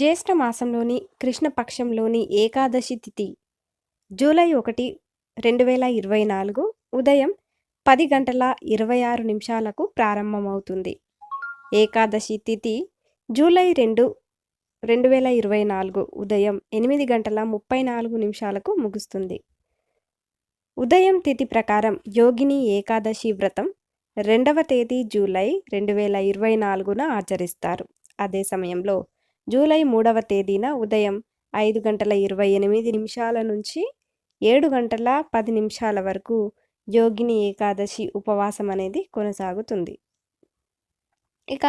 జ్యేష్ఠ మాసంలోని కృష్ణపక్షంలోని ఏకాదశి తిథి జూలై ఒకటి రెండు వేల ఇరవై నాలుగు ఉదయం పది గంటల ఇరవై ఆరు నిమిషాలకు ప్రారంభమవుతుంది. ఏకాదశి తిథి జూలై రెండు రెండు వేల ఇరవై నాలుగు ఉదయం ఎనిమిది గంటల ముప్పై నాలుగు నిమిషాలకు ముగుస్తుంది. ఉదయం తిథి ప్రకారం యోగిని ఏకాదశి వ్రతం రెండవ తేదీ జూలై రెండు వేల ఇరవై నాలుగున ఆచరిస్తారు. అదే సమయంలో జూలై మూడవ తేదీన ఉదయం ఐదు గంటల ఇరవై ఎనిమిది నిమిషాల నుంచి ఏడు గంటల పది నిమిషాల వరకు యోగిని ఏకాదశి ఉపవాసం అనేది కొనసాగుతుంది. ఇక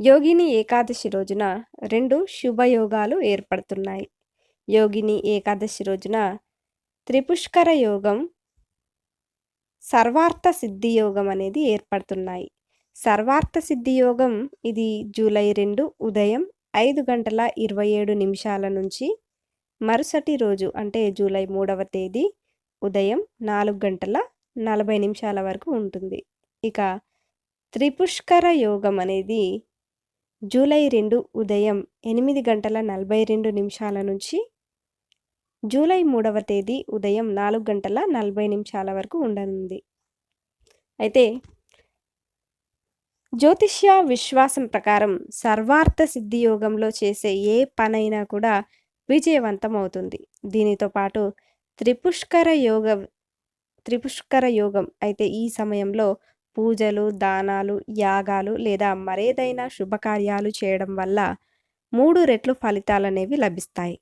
యోగిని ఏకాదశి రోజున రెండు శుభయోగాలు ఏర్పడుతున్నాయి. యోగిని ఏకాదశి రోజున త్రిపుష్కర యోగం సర్వార్థ సిద్ధి యోగం అనేది ఏర్పడుతున్నాయి. సర్వార్థ సిద్ధి యోగం ఇది జూలై రెండు ఉదయం ఐదు గంటల ఇరవై ఏడు నిమిషాల నుంచి మరుసటి రోజు అంటే జూలై మూడవ తేదీ ఉదయం నాలుగు గంటల నలభై నిమిషాల వరకు ఉంటుంది. ఇక త్రిపుష్కర యోగం అనేది జూలై రెండు ఉదయం ఎనిమిది గంటల నలభై రెండు నిమిషాల నుంచి జూలై మూడవ తేదీ ఉదయం నాలుగు గంటల నలభై నిమిషాల వరకు ఉండనుంది. అయితే జ్యోతిష్య విశ్వాసం ప్రకారం సర్వార్థ సిద్ధి యోగంలో చేసే ఏ పనైనా కూడా విజయవంతం అవుతుంది దీనితో పాటు త్రిపుష్కర యోగ త్రిపుష్కర యోగం అయితే ఈ సమయంలో పూజలు దానాలు యాగాలు లేదా మరేదైనా శుభకార్యాలు చేయడం వల్ల మూడు రెట్లు ఫలితాలు అనేవి లభిస్తాయి.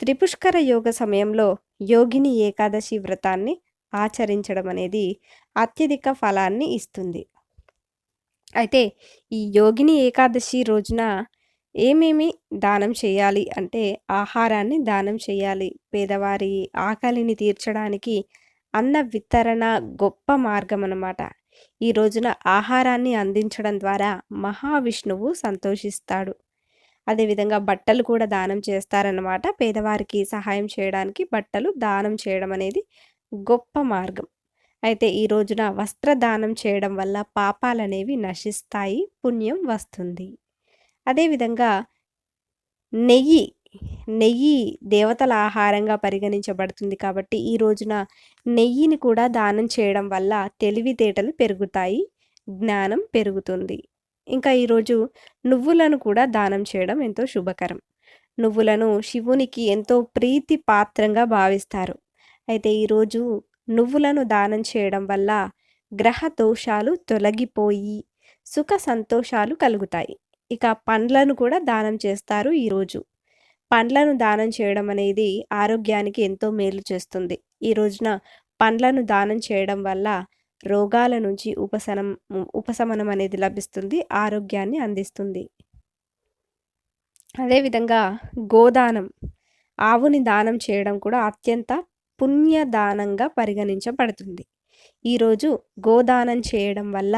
త్రిపుష్కర యోగ సమయంలో యోగిని ఏకాదశి వ్రతాన్ని ఆచరించడం అనేది అత్యధిక ఫలాన్ని ఇస్తుంది. అయితే ఈ యోగిని ఏకాదశి రోజున ఏమేమి దానం చేయాలి? అంటే ఆహారాన్ని దానం చేయాలి. పేదవారి ఆకలిని తీర్చడానికి అన్న వితరణ గొప్ప మార్గం అన్నమాట. ఈ రోజున ఆహారాన్ని అందించడం ద్వారా మహావిష్ణువు సంతోషిస్తాడు. అదేవిధంగా బట్టలు కూడా దానం చేస్తారన్నమాట. పేదవారికి సహాయం చేయడానికి బట్టలు దానం చేయడం అనేది గొప్ప మార్గం. అయితే ఈ రోజున వస్త్రదానం చేయడం వల్ల పాపాలనేవి నశిస్తాయి పుణ్యం వస్తుంది. అదేవిధంగా నెయ్యి నెయ్యి దేవతల ఆహారంగా పరిగణించబడుతుంది కాబట్టి ఈ రోజున నెయ్యిని కూడా దానం చేయడం వల్ల తెలివితేటలు పెరుగుతాయి జ్ఞానం పెరుగుతుంది. ఇంకా ఈరోజు నువ్వులను కూడా దానం చేయడం ఎంతో శుభకరం. నువ్వులను శివునికి ఎంతో ప్రీతి పాత్రంగా భావిస్తారు. అయితే ఈరోజు నువ్వులను దానం చేయడం వల్ల గ్రహ దోషాలు తొలగిపోయి సుఖ సంతోషాలు కలుగుతాయి. ఇక పండ్లను కూడా దానం చేస్తారు ఈరోజు పండ్లను దానం చేయడం అనేది ఆరోగ్యానికి ఎంతో మేలు చేస్తుంది. ఈ రోజున పండ్లను దానం చేయడం వల్ల రోగాల నుంచి ఉపశనం ఉపశమనం అనేది లభిస్తుంది ఆరోగ్యాన్ని అందిస్తుంది. అదేవిధంగా గోదానం ఆవుని దానం చేయడం కూడా అత్యంత పుణ్యదానంగా పరిగణించబడుతుంది. ఈరోజు గోదానం చేయడం వల్ల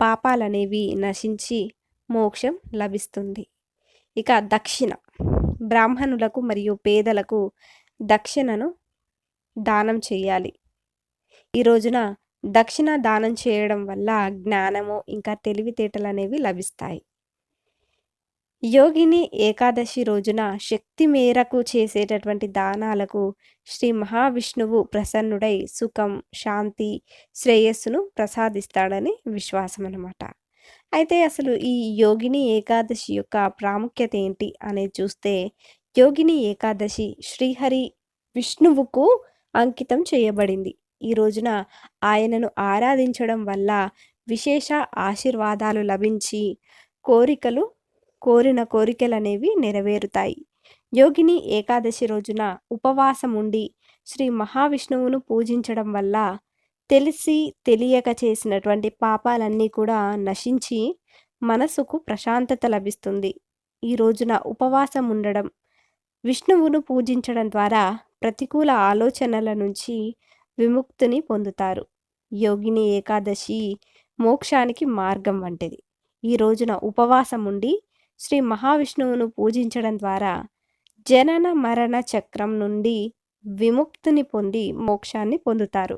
పాపాలనేవి నశించి మోక్షం లభిస్తుంది. ఇక దక్షిణ. బ్రాహ్మణులకు మరియు పేదలకు దక్షిణను దానం చేయాలి. ఈ రోజున దక్షిణ దానం చేయడం వల్ల జ్ఞానము ఇంకా తెలివితేటలు అనేవి లభిస్తాయి. యోగిని ఏకాదశి రోజున శక్తి మేరకు చేసేటటువంటి దానాలకు శ్రీ మహావిష్ణువు ప్రసన్నుడై సుఖం శాంతి శ్రేయస్సును ప్రసాదిస్తాడని విశ్వాసం అన్నమాట అయితే అసలు ఈ యోగిని ఏకాదశి యొక్క ప్రాముఖ్యత ఏంటి అనేది చూస్తే యోగిని ఏకాదశి శ్రీహరి విష్ణువుకు అంకితం చేయబడింది. ఈ రోజున ఆయనను ఆరాధించడం వల్ల విశేష ఆశీర్వాదాలు లభించి కోరికలు కోరిన కోరికలనేవి నెరవేరుతాయి. యోగిని ఏకాదశి రోజున ఉపవాసం ఉండి శ్రీ మహావిష్ణువును పూజించడం వల్ల తెలిసి తెలియక చేసినటువంటి పాపాలన్నీ కూడా నశించి మనసుకు ప్రశాంతత లభిస్తుంది. ఈ రోజున ఉపవాసం ఉండడం విష్ణువును పూజించడం ద్వారా ప్రతికూల ఆలోచనల నుంచి విముక్తిని పొందుతారు. యోగిని ఏకాదశి మోక్షానికి మార్గం వంటిది. ఈ రోజున ఉపవాసం ఉండి శ్రీ మహావిష్ణువును పూజించడం ద్వారా జనన మరణ చక్రం నుండి విముక్తిని పొంది మోక్షాన్ని పొందుతారు.